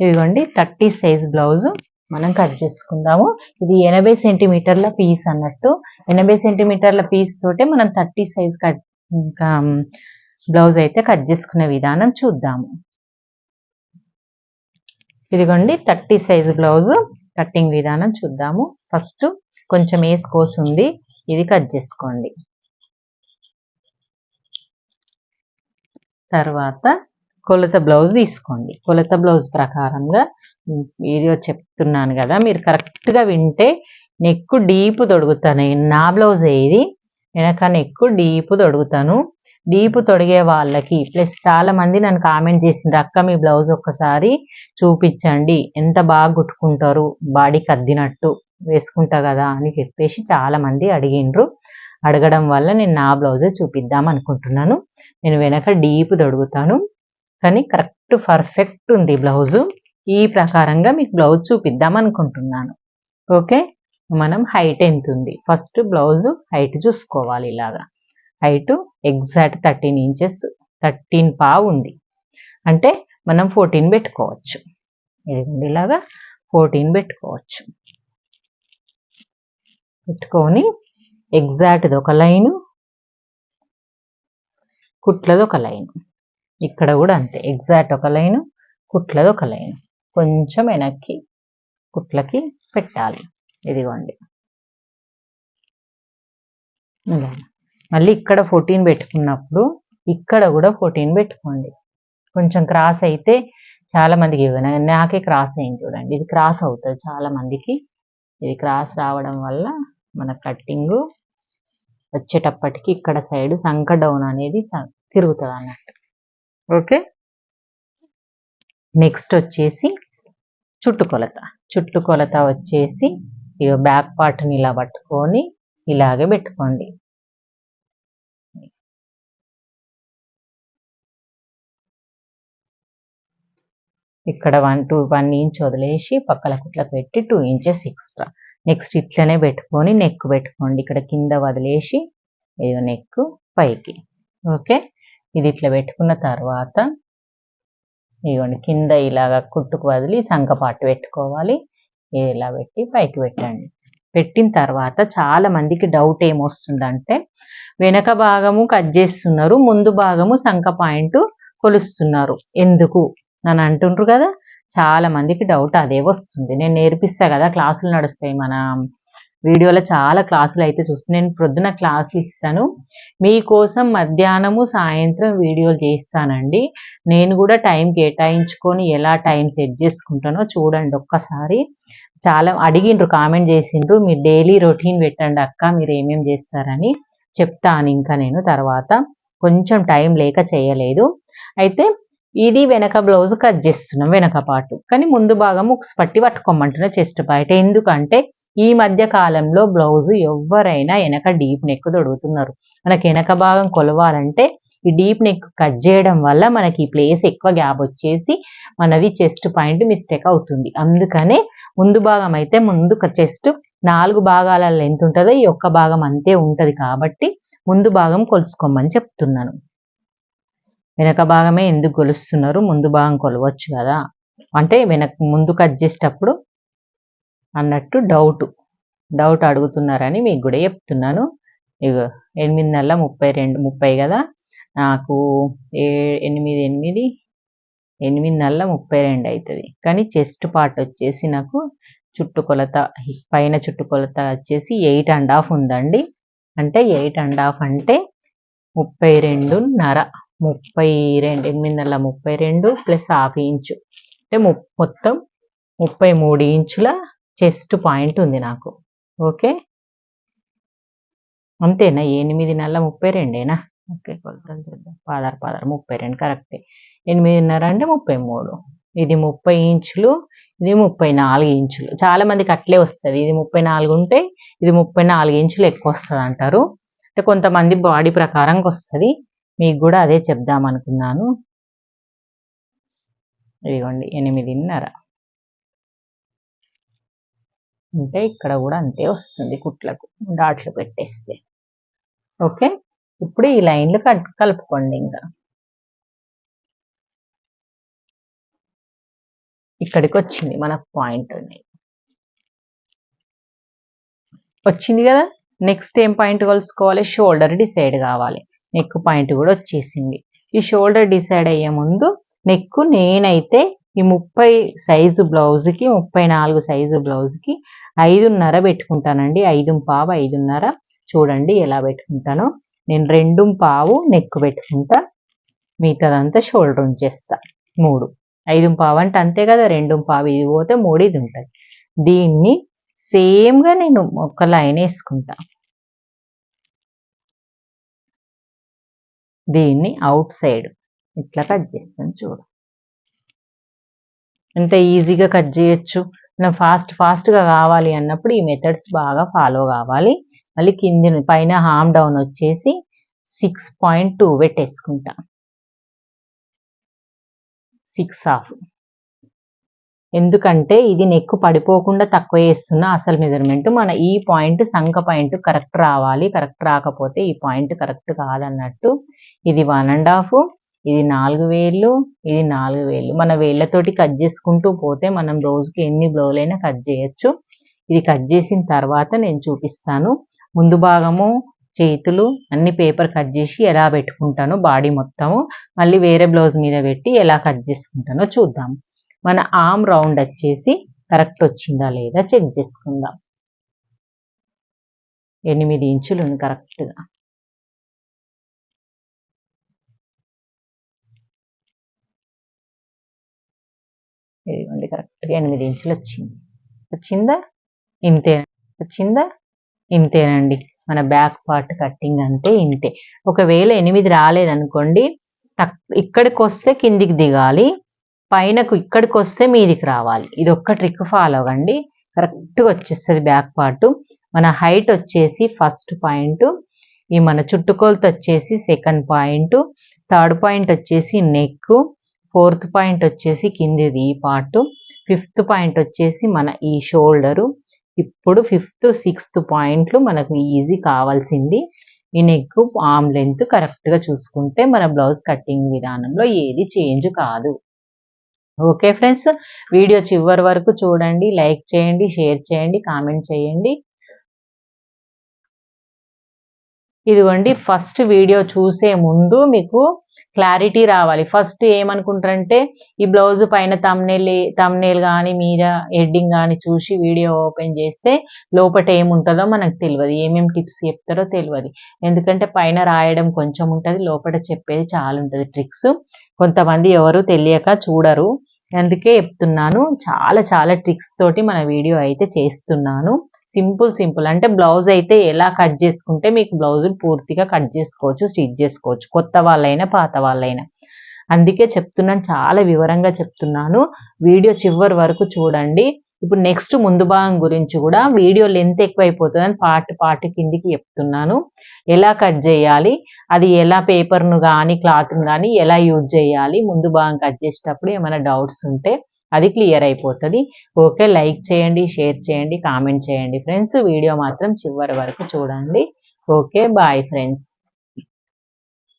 ఇదిగోండి thirty size blouse మనం cut చేసుకుందాము. ఇది ఎనభై సెంటీమీటర్ల పీస్ అన్నట్టు. ఎనభై సెంటీమీటర్ల పీస్ తోటే మనం థర్టీ సైజ్ కట్ బ్లౌజ్ అయితే కట్ చేసుకునే విధానం చూద్దాము. ఇదిగోండి థర్టీ సైజ్ బ్లౌజ్ కటింగ్ విధానం చూద్దాము. ఫస్ట్ కొంచెం వేసుకోసి ఉంది ఇది కట్ చేసుకోండి. తర్వాత కొలత బ్లౌజ్ తీసుకోండి. కొలత బ్లౌజ్ ప్రకారంగా వీడియో చెప్తున్నాను కదా మీరు కరెక్ట్గా వింటే నెక్ డీప్ తొడుగుతాను. నా బ్లౌజ్ ఏది? వెనక నెక్ డీప్ తొడుగుతాను. డీప్ తొడిగే వాళ్ళకి ప్లస్ చాలా మంది నన్ను కామెంట్ చేసింది అక్క మీ బ్లౌజ్ ఒక్కసారి చూపించండి. ఎంత బాగా కుట్టుకుంటారు? బాడీకి అద్దినట్టు వేసుకుంటా కదా అని చెప్పేసి చాలామంది అడిగిండ్రు. అడగడం వల్ల నేను నా బ్లౌజే చూపిద్దాం అనుకుంటున్నాను. నేను వెనక డీప్ తొడుగుతాను. కానీ కరెక్ట్ పర్ఫెక్ట్ ఉంది బ్లౌజు. ఈ ప్రకారంగా మీకు బ్లౌజ్ చూపిద్దాం అనుకుంటున్నాను. ఓకే? మనం హైట్ ఎంత ఉంది? ఫస్ట్ బ్లౌజ్ హైట్ చూసుకోవాలి ఇలాగా. Height exact thirteen inches thirteen పా ఉంది. అంటే మనం ఫోర్టీన్ పెట్టుకోవచ్చు. ఇలాగా? ఫోర్టీన్ పెట్టుకోవచ్చు. పెట్టుకొని ఎగ్జాక్ట్ది ఒక లైను కుట్లది ఒక లైను. ఇక్కడ కూడా అంతే. ఎగ్జాక్ట్ ఒక లైను కుట్లది ఒక లైను. కొంచెం వెనక్కి కుట్లకి పెట్టాలి. ఇదిగోండి. మళ్ళీ ఇక్కడ ఫోర్టీన్ పెట్టుకున్నప్పుడు ఇక్కడ కూడా ఫోర్టీన్ పెట్టుకోండి. కొంచెం క్రాస్ అయితే చాలా మందికి నాకే క్రాస్ అయింది చూడండి. ఇది క్రాస్ అవుతుంది చాలా మందికి. ఇది క్రాస్ రావడం వల్ల మన కట్టింగ్ వచ్చేటప్పటికి ఇక్కడ సైడ్ సంక డౌన్ అనేది తిరుగుతుంది అన్నట్టు ఓకే. నెక్స్ట్ వచ్చేసి చుట్టుకొలత చుట్టుకొలత వచ్చేసి ఇక బ్యాక్ పార్ట్ని ఇలా పట్టుకొని ఇలాగే పెట్టుకోండి. ఇక్కడ వన్ టూ వన్ ఇంచ్ వదిలేసి పక్కల కుట్లకు పెట్టి టూ ఇంచెస్ ఎక్స్ట్రా. నెక్స్ట్ ఇట్లనే పెట్టుకొని నెక్ పెట్టుకోండి. ఇక్కడ కింద వదిలేసి ఇది నెక్ పైకి. ఓకే? ఇది ఇట్లా పెట్టుకున్న తర్వాత ఇదిగోండి కింద ఇలాగ కుట్టుకు వదిలి సంకపాటు పెట్టుకోవాలి. ఇలా పెట్టి పైకి పెట్టండి. పెట్టిన తర్వాత చాలా మందికి డౌట్ ఏమొస్తుందంటే వెనక భాగము కట్ చేస్తున్నారు ముందు భాగము సంక పాయింట్ కొలుస్తున్నారు. ఎందుకు? నన్ను అంటుండ్రు కదా. చాలా మందికి డౌట్ అదే వస్తుంది. నేను నేర్పిస్తా కదా క్లాసులు నడుస్తాయి మన వీడియోలో చాలా క్లాసులు అయితే చూస్తాను నేను ప్రొద్దున క్లాసులు ఇస్తాను. మీకోసం మధ్యాహ్నము సాయంత్రం వీడియోలు చేస్తానండి. నేను కూడా టైం కేటాయించుకొని ఎలా టైం సెట్ చేసుకుంటానో చూడండి ఒక్కసారి. చాలా అడిగిండ్రు కామెంట్ చేసిండ్రు మీరు డైలీ రొటీన్ పెట్టండి అక్క మీరు ఏమేమి చేస్తారని చెప్తాను ఇంకా నేను తర్వాత. కొంచెం టైం లేక చేయలేదు. అయితే ఇది వెనక బ్లౌజ్ కట్ చేస్తున్నాం వెనక పాటు. కానీ ముందు భాగం పట్టి పట్టుకోమంటున్నా చెస్ట్ బయట ఎందుకంటే ఈ మధ్య కాలంలో బ్లౌజ్ ఎవరైనా వెనక డీప్ నెక్ తొడుగుతున్నారు. మనకి వెనక భాగం కొలవాలంటే ఈ డీప్ నెక్ కట్ చేయడం వల్ల మనకి ఈ ప్లేస్ ఎక్కువ గ్యాప్ వచ్చేసి మనది చెస్ట్ పాయింట్ మిస్టేక్ అవుతుంది. అందుకనే ముందు భాగం అయితే ముందు చెస్ట్ నాలుగు భాగాలలో ఎంత ఉంటుందో ఈ ఒక్క భాగం అంతే ఉంటుంది కాబట్టి ముందు భాగం కొలుసుకోమని చెప్తున్నాను. వెనక భాగమే ఎందుకు కొలుస్తున్నారు? ముందు భాగం కొలవచ్చు కదా. అంటే వెనక ముందు కట్ చేసేటప్పుడు అన్నట్టు డౌట్ డౌట్ అడుగుతున్నారని మీకు కూడా చెప్తున్నాను. ఇక ఎనిమిది నెలల ముప్పై రెండు ముప్పై కదా? నాకు ఏ ఎనిమిది ఎనిమిది ఎనిమిది నెలల ముప్పై రెండు అవుతుంది కానీ చెస్ట్ పార్ట్ వచ్చేసి నాకు చుట్టుకొలత పైన చుట్టుకొలత వచ్చేసి ఎయిట్ అండ్ హాఫ్ ఉందండి. అంటే ఎయిట్ అండ్ హాఫ్ అంటే ముప్పై రెండున్నర ముప్పై రెండు ఎనిమిది నెలల ముప్పై రెండు ప్లస్ హాఫ్ ఇంచు అంటే మొత్తం ముప్పై మూడు ఇంచుల చెస్ట్ పాయింట్ ఉంది నాకు. ఓకే? అంతేనా? ఎనిమిది నెలల ముప్పై రెండేనా ఓకే కొలతలు చూద్దాం. పాదారు పాదారు ముప్పై రెండు కరెక్టే. ఎనిమిదిన్నర అంటే ముప్పై మూడు ఇది ముప్పై ఇంచులు ఇది ముప్పై నాలుగు ఇంచులు. చాలా మందికి అట్లే వస్తుంది. ఇది ముప్పై నాలుగు ఉంటే ఇది ముప్పై నాలుగు ఇంచులు ఎక్కువ వస్తుంది అంటారు. అంటే కొంతమంది బాడీ ప్రకారంగా వస్తుంది. మీకు కూడా అదే చెప్దాం అనుకున్నాను. ఇదిగోండి ఎనిమిదిన్నర. అంటే ఇక్కడ కూడా అంతే వస్తుంది కుట్లకు డాట్లు పెట్టేస్తే. ఓకే? ఇప్పుడు ఈ లైన్లు కలుపుకోండి ఇంకా. ఇక్కడికి వచ్చింది మనకు పాయింట్ అనేది. వచ్చింది కదా? నెక్స్ట్ ఏం పాయింట్ కలుసుకోవాలి? షోల్డర్ డిసైడ్ కావాలి. నెక్ పాయింట్ కూడా వచ్చేసింది. ఈ షోల్డర్ డిసైడ్ అయ్యే ముందు నెక్ నేనైతే ఈ ముప్పై సైజు బ్లౌజ్కి ముప్పై నాలుగు సైజు బ్లౌజ్కి ఐదున్నర పెట్టుకుంటానండి. ఐదు పావు ఐదున్నర. చూడండి ఎలా పెట్టుకుంటానో. నేను రెండు పావు నెక్ పెట్టుకుంటా. మిగతాదంతా షోల్డర్ ఉంచేస్తా మూడు. ఐదు పావు అంటే అంతే కదా. రెండు పావు ఇది పోతే మూడు ఇది ఉంటుంది. దీన్ని సేమ్గా నేను ఒక లైన్ వేసుకుంటా. దీన్ని అవుట్ సైడ్ ఇట్లా కట్ చేస్తాను. చూడు. ఎంత ఈజీగా కట్ చేయొచ్చు. మనం ఫాస్ట్ ఫాస్ట్గా కావాలి అన్నప్పుడు ఈ మెథడ్స్ బాగా ఫాలో కావాలి. మళ్ళీ కింది పైన హామ్ డౌన్ వచ్చేసి సిక్స్ పాయింట్ టూ పెట్టేసుకుంటా. సిక్స్ హాఫ్ ఎందుకంటే ఇది నెక్ పడిపోకుండా తక్కువ వేస్తున్న అసలు మెజర్మెంట్ మన ఈ పాయింట్ సంఖ పాయింట్ కరెక్ట్ రావాలి. కరెక్ట్ రాకపోతే ఈ పాయింట్ కరెక్ట్ కాదన్నట్టు ఇది వన్ అండ్ హాఫ్ ఇది నాలుగు వేలు ఇది నాలుగు వేలు మన వేళ్ళతోటి కట్ చేసుకుంటూ పోతే మనం రోజుకి ఎన్ని బ్లౌలైనా కట్ చేయొచ్చు. ఇది కట్ చేసిన తర్వాత నేను చూపిస్తాను. ముందు భాగము చేతులు అన్ని పేపర్ కట్ చేసి ఎలా పెట్టుకుంటానో బాడీ మొత్తము మళ్ళీ వేరే బ్లౌజ్ మీద పెట్టి ఎలా కట్ చేసుకుంటానో చూద్దాం. మన ఆమ్ రౌండ్ వచ్చేసి కరెక్ట్ వచ్చిందా లేదా చెక్ చేసుకుందాం. ఎనిమిది ఇంచులు ఉంది కరెక్ట్గా ఇదిగోండి కరెక్ట్గా ఎనిమిది ఇంచులు వచ్చింది. వచ్చిందా? ఇంతే. వచ్చిందా? ఇంతేనండి. మన బ్యాక్ పార్ట్ కట్టింగ్ అంటే ఇంతే. ఒకవేళ ఎనిమిది రాలేదనుకోండి తక్ ఇక్కడికి వస్తే కిందికి దిగాలి పైనకు ఇక్కడికి వస్తే మీదికి రావాలి. ఇది ఒక్క ట్రిక్ ఫాలో అవ్వండి కరెక్ట్గా వచ్చేస్తుంది బ్యాక్ పార్ట్ మన హైట్ వచ్చేసి ఫస్ట్ పాయింట్ ఈ మన చుట్టుకొలత వచ్చేసి సెకండ్ పాయింట్ థర్డ్ పాయింట్ వచ్చేసి నెక్ ఫోర్త్ పాయింట్ వచ్చేసి కిందిది ఈ పార్ట్. ఫిఫ్త్ పాయింట్ వచ్చేసి మన ఈ షోల్డరు. ఇప్పుడు ఫిఫ్త్ సిక్స్త్ పాయింట్లు మనకు ఈజీ కావాల్సింది. ఈ నెక్ ఆమ్ లెంత్ కరెక్ట్గా చూసుకుంటే మన బ్లౌజ్ కటింగ్ విధానంలో ఏది చేంజ్ కాదు. ఓకే ఫ్రెండ్స్ వీడియో చివరి వరకు చూడండి లైక్ చేయండి షేర్ చేయండి కామెంట్ చేయండి. ఇదిగోండి ఫస్ట్ వీడియో చూసే ముందు మీకు క్లారిటీ రావాలి. ఫస్ట్ ఏమనుకుంటారంటే ఈ బ్లౌజ్ పైన తమ్నేల్ తమ్నేల్ కానీ మీద హెడ్డింగ్ కానీ చూసి వీడియో ఓపెన్ చేస్తే లోపల ఏముంటుందో మనకు తెలియదు. ఏమేమి టిప్స్ చెప్తారో తెలియదు. ఎందుకంటే పైన రాయడం కొంచెం ఉంటుంది లోపల చెప్పేది చాలా ఉంటుంది ట్రిక్స్ కొంతమంది ఎవరు తెలియక చూడరు. అందుకే చెప్తున్నాను చాలా చాలా ట్రిక్స్ తోటి మన వీడియో అయితే చేస్తున్నాను. Simple simple. అంటే బ్లౌజ్ అయితే ఎలా కట్ చేసుకుంటే మీకు బ్లౌజులు పూర్తిగా కట్ చేసుకోవచ్చు స్టిచ్ చేసుకోవచ్చు కొత్త వాళ్ళైనా పాత వాళ్ళైనా. అందుకే చెప్తున్నాను చాలా వివరంగా చెప్తున్నాను. వీడియో చివరి వరకు చూడండి. ఇప్పుడు నెక్స్ట్ ముందు భాగం గురించి కూడా వీడియో లెంత్ ఎక్కువైపోతుందని పార్ట్ పార్ట్ కిందికి చెప్తున్నాను. ఎలా కట్ చేయాలి? అది ఎలా పేపర్ను కానీ క్లాత్ను కానీ ఎలా యూజ్ చేయాలి? ముందు భాగం కట్ చేసేటప్పుడు ఏమైనా డౌట్స్ ఉంటే అది క్లియర్ అయిపోతుంది. ఓకే లైక్ చేయండి షేర్ చేయండి కామెంట్ చేయండి. ఫ్రెండ్స్ వీడియో మాత్రం చివరి వరకు చూడండి. Okay bye friends